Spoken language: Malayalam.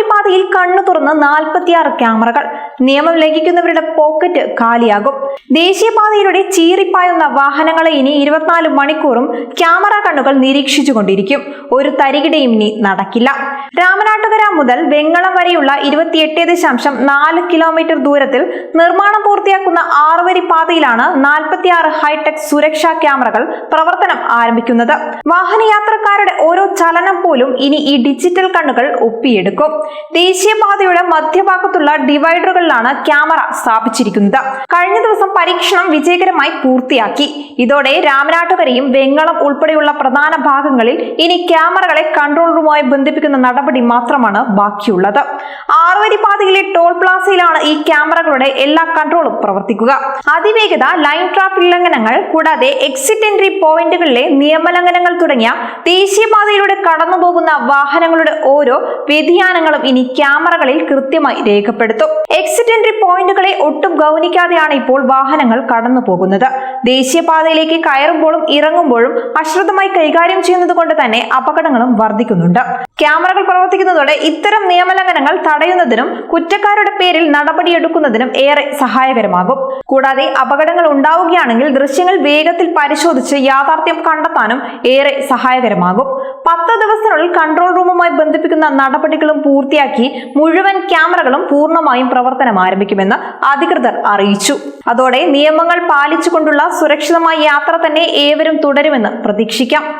പാതയിൽ കണ്ണു തുറന്ന് നാൽപ്പത്തിയാറ് ക്യാമറകൾ. നിയമം ലംഘിക്കുന്നവരുടെ പോക്കറ്റ് കാലിയാകും. ദേശീയപാതയിലൂടെ ചീറിപ്പായുന്ന വാഹനങ്ങളെ ഇനി ഇരുപത്തിനാല് മണിക്കൂറും ക്യാമറ കണ്ണുകൾ നിരീക്ഷിച്ചുകൊണ്ടിരിക്കും. ഒരു തരികിടയും ഇനി നടക്കില്ല. രാമനാട്ടുകര മുതൽ വെങ്ങളം വരെയുള്ള ഇരുപത്തിയെട്ട് ദശാംശം നാല് കിലോമീറ്റർ ദൂരത്തിൽ നിർമ്മാണം പൂർത്തിയാക്കുന്ന ആറുവരി പാതയിലാണ് നാൽപ്പത്തിയാറ് ഹൈടെക് സുരക്ഷാ ക്യാമറകൾ പ്രവർത്തനം ആരംഭിക്കുന്നത്. വാഹനയാത്രക്കാരുടെ ഓരോ ചലനം പോലും ഇനി ഈ ഡിജിറ്റൽ കണ്ണുകൾ ഒപ്പിയെടുക്കും. ദേശീയപാതയുടെ മധ്യഭാഗത്തുള്ള ഡിവൈഡറുകളിലാണ് ക്യാമറ സ്ഥാപിച്ചിരിക്കുന്നത്. കഴിഞ്ഞ ദിവസം പരീക്ഷണം വിജയകരമായി പൂർത്തിയാക്കി. ഇതോടെ രാമനാട്ടുകരയും വെങ്ങളം ഉൾപ്പെടെയുള്ള പ്രധാന ഭാഗങ്ങളിൽ ഇനി ക്യാമറകളെ കൺട്രോൾ റൂമുമായി ബന്ധിപ്പിക്കുന്ന നടപടി മാത്രമാണ് ബാക്കിയുള്ളത്. ആറുവരി പാതയിലെ ടോൾ പ്ലാസയിലാണ് ഈ ക്യാമറകളുടെ എല്ലാ കൺട്രോളും പ്രവർത്തിക്കുക. അതിവേഗത ലൈൻ ട്രാഫിക് ലംഘനങ്ങൾ കൂടാതെ എക്സിറ്റ് എൻട്രി പോയിന്റുകളിലെ നിയമലംഘനങ്ങൾ തുടങ്ങിയ ദേശീയപാതയിലൂടെ കടന്നുപോകുന്ന വാഹനങ്ങളുടെ ഓരോ വ്യതിയാനങ്ങളും ഇനി ക്യാമറകളിൽ കൃത്യമായി രേഖപ്പെടുത്തും. എക്സിറ്റ് എൻട്രി പോയിന്റുകളെ ഒട്ടും ഗൗനിക്കാതെയാണ് ഇപ്പോൾ വാഹനങ്ങൾ കടന്നു പോകുന്നത് ദേശീയപാതയിലേക്ക് കയറുമ്പോഴും ഇറങ്ങുമ്പോഴും അശ്രദ്ധമായി കൈകാര്യം ചെയ്യുന്നത് കൊണ്ട് തന്നെ അപകടങ്ങളും വർദ്ധിക്കുന്നുണ്ട്. ക്യാമറകൾ പ്രവർത്തിക്കുന്നതോടെ ഇത്തരം നിയമലംഘനങ്ങൾ തടയുന്നതിനും കുറ്റക്കാരുടെ പേരിൽ നടപടിയെടുക്കുന്നതിനും ഏറെ സഹായകരമാകും. കൂടാതെ അപകടങ്ങൾ ഉണ്ടാവുകയാണെങ്കിൽ ദൃശ്യങ്ങൾ വേഗത്തിൽ പരിശോധിച്ച് യാഥാർത്ഥ്യം കണ്ടെത്താനും ഏറെ സഹായകരമാകും. പത്ത് ദിവസത്തിനുള്ളിൽ കൺട്രോൾ റൂമുമായി ബന്ധിപ്പിക്കുന്ന നടപടികളും പൂർത്തിയാക്കി മുഴുവൻ ക്യാമറകളും പൂർണമായും പ്രവർത്തനം ആരംഭിക്കുമെന്ന് അധികൃതർ അറിയിച്ചു. അതോടെ നിയമങ്ങൾ പാലിച്ചുകൊണ്ടുള്ള സുരക്ഷിതമായ യാത്ര തന്നെ ഏവരും തുടരുമെന്ന് പ്രതീക്ഷിക്കാം.